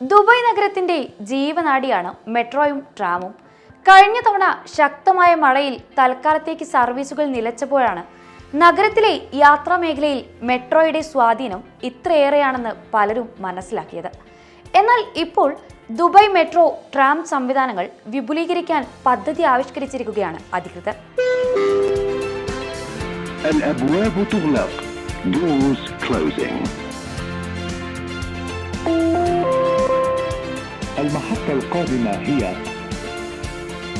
Dubai നഗരത്തിന്റെ ജീവനാഡിയാണ് മെട്രോയും ട്രാമും കഴിഞ്ഞ തവണ ശക്തമായ മഴയിൽ തൽക്കാലത്തേക്ക് സർവീസുകൾ നിലച്ചപ്പോഴാണ് നഗരത്തിലെ യാത്രാ മേഖലയിൽ മെട്രോയുടെ സ്വാധീനം ഇത്രയേറെയാണെന്ന് പലരും മനസ്സിലാക്കിയത് എന്നാൽ ഇപ്പോൾ ദുബായ് മെട്രോ ട്രാം സംവിധാനങ്ങൾ വിപുലീകരിക്കാൻ പദ്ധതി ആവിഷ്കരിച്ചിരിക്കുകയാണ് അധികൃതർ الأبواب تغلق doors closing المحطة القادمة هي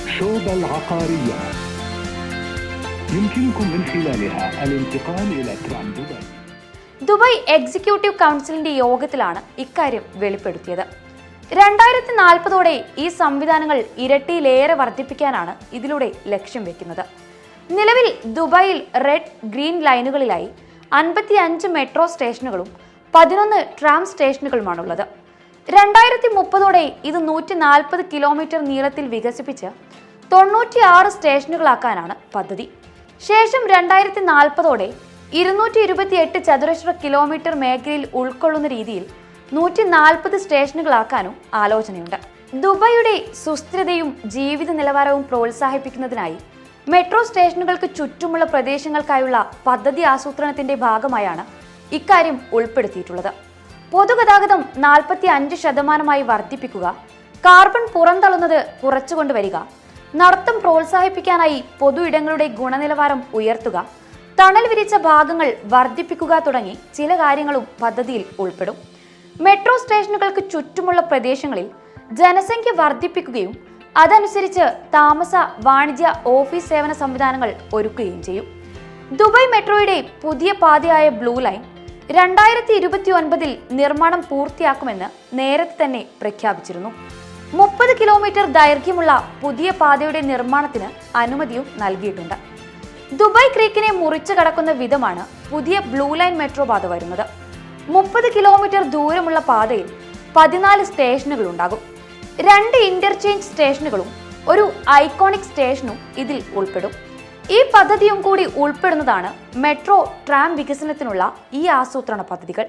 شوبا العقارية يمكنكم من خلالها الانتقال إلى ترام دبي ദുബായ് എക്സിക്യൂട്ടീവ് കൗൺസിലിന്റെ യോഗത്തിലാണ് ഇക്കാര്യം വെളിപ്പെടുത്തിയത് രണ്ടായിരത്തി നാൽപ്പതോടെ ഈ സംവിധാനങ്ങൾ ഇരട്ടിയിലേറെ വർദ്ധിപ്പിക്കാനാണ് ഇതിലൂടെ ലക്ഷ്യം വെക്കുന്നത് നിലവിൽ ദുബായിൽ റെഡ് ഗ്രീൻ ലൈനുകളിലായി അൻപത്തി അഞ്ച് മെട്രോ സ്റ്റേഷനുകളും പതിനൊന്ന് ട്രാം സ്റ്റേഷനുകളുമാണുള്ളത് രണ്ടായിരത്തി മുപ്പതോടെ ഇത് നൂറ്റി നാൽപ്പത് കിലോമീറ്റർ നീളത്തിൽ വികസിപ്പിച്ച് തൊണ്ണൂറ്റിയാറ് സ്റ്റേഷനുകളാക്കാനാണ് പദ്ധതി. ശേഷം രണ്ടായിരത്തി നാൽപ്പതോടെ ഇരുന്നൂറ്റി ഇരുപത്തി എട്ട് ചതുരശ്ര കിലോമീറ്റർ മേഖലയിൽ ഉൾക്കൊള്ളുന്ന രീതിയിൽ നൂറ്റി നാൽപ്പത് സ്റ്റേഷനുകളാക്കാനും ആലോചനയുണ്ട്. ദുബായിയുടെ സുസ്ഥിരതയും ജീവിത നിലവാരവും പ്രോത്സാഹിപ്പിക്കുന്നതിനായി മെട്രോ സ്റ്റേഷനുകൾക്ക് ചുറ്റുമുള്ള പ്രദേശങ്ങൾക്കായുള്ള പദ്ധതി ആസൂത്രണത്തിന്റെ ഭാഗമായാണ് ഇക്കാര്യം ഉൾപ്പെടുത്തിയിട്ടുള്ളത്. പൊതുഗതാഗതം നാൽപ്പത്തി അഞ്ച് ശതമാനമായി വർദ്ധിപ്പിക്കുക കാർബൺ പുറന്തള്ളുന്നത് കുറച്ചുകൊണ്ടുവരിക നടത്തം പ്രോത്സാഹിപ്പിക്കാനായി പൊതു ഇടങ്ങളുടെ ഗുണനിലവാരം ഉയർത്തുക തണൽ വിരിച്ച ഭാഗങ്ങൾ വർദ്ധിപ്പിക്കുക തുടങ്ങി ചില കാര്യങ്ങളും പദ്ധതിയിൽ ഉൾപ്പെടും. മെട്രോ സ്റ്റേഷനുകൾക്ക് ചുറ്റുമുള്ള പ്രദേശങ്ങളിൽ ജനസംഖ്യ വർദ്ധിപ്പിക്കുകയും അതനുസരിച്ച് താമസ വാണിജ്യ ഓഫീസ് സേവന സംവിധാനങ്ങൾ ഒരുക്കുകയും ചെയ്യും. ദുബായ് മെട്രോയുടെ പുതിയ പാതയായ ബ്ലൂ ലൈൻ രണ്ടായിരത്തി ഇരുപത്തി ഒൻപതിൽ നിർമ്മാണം പൂർത്തിയാക്കുമെന്ന് നേരത്തെ തന്നെ പ്രഖ്യാപിച്ചിരുന്നു. മുപ്പത് കിലോമീറ്റർ ദൈർഘ്യമുള്ള പുതിയ പാതയുടെ നിർമ്മാണത്തിന് അനുമതിയും നൽകിയിട്ടുണ്ട്. ദുബായ് ക്രീക്കിനെ മുറിച്ചു കടക്കുന്ന വിധമാണ് പുതിയ ബ്ലൂ ലൈൻ മെട്രോ പാത വരുന്നത്. മുപ്പത് കിലോമീറ്റർ ദൂരമുള്ള പാതയിൽ പതിനാല് സ്റ്റേഷനുകൾ ഉണ്ടാകും. രണ്ട് ഇന്റർചേഞ്ച് സ്റ്റേഷനുകളും ഒരു ഐക്കോണിക് സ്റ്റേഷനും ഇതിൽ ഉൾപ്പെടും. ഈ പദ്ധതിയും കൂടി ഉൾപ്പെടുന്നതാണ് മെട്രോ ട്രാം വികസനത്തിനുള്ള ഈ ആസൂത്രണ പദ്ധതികൾ.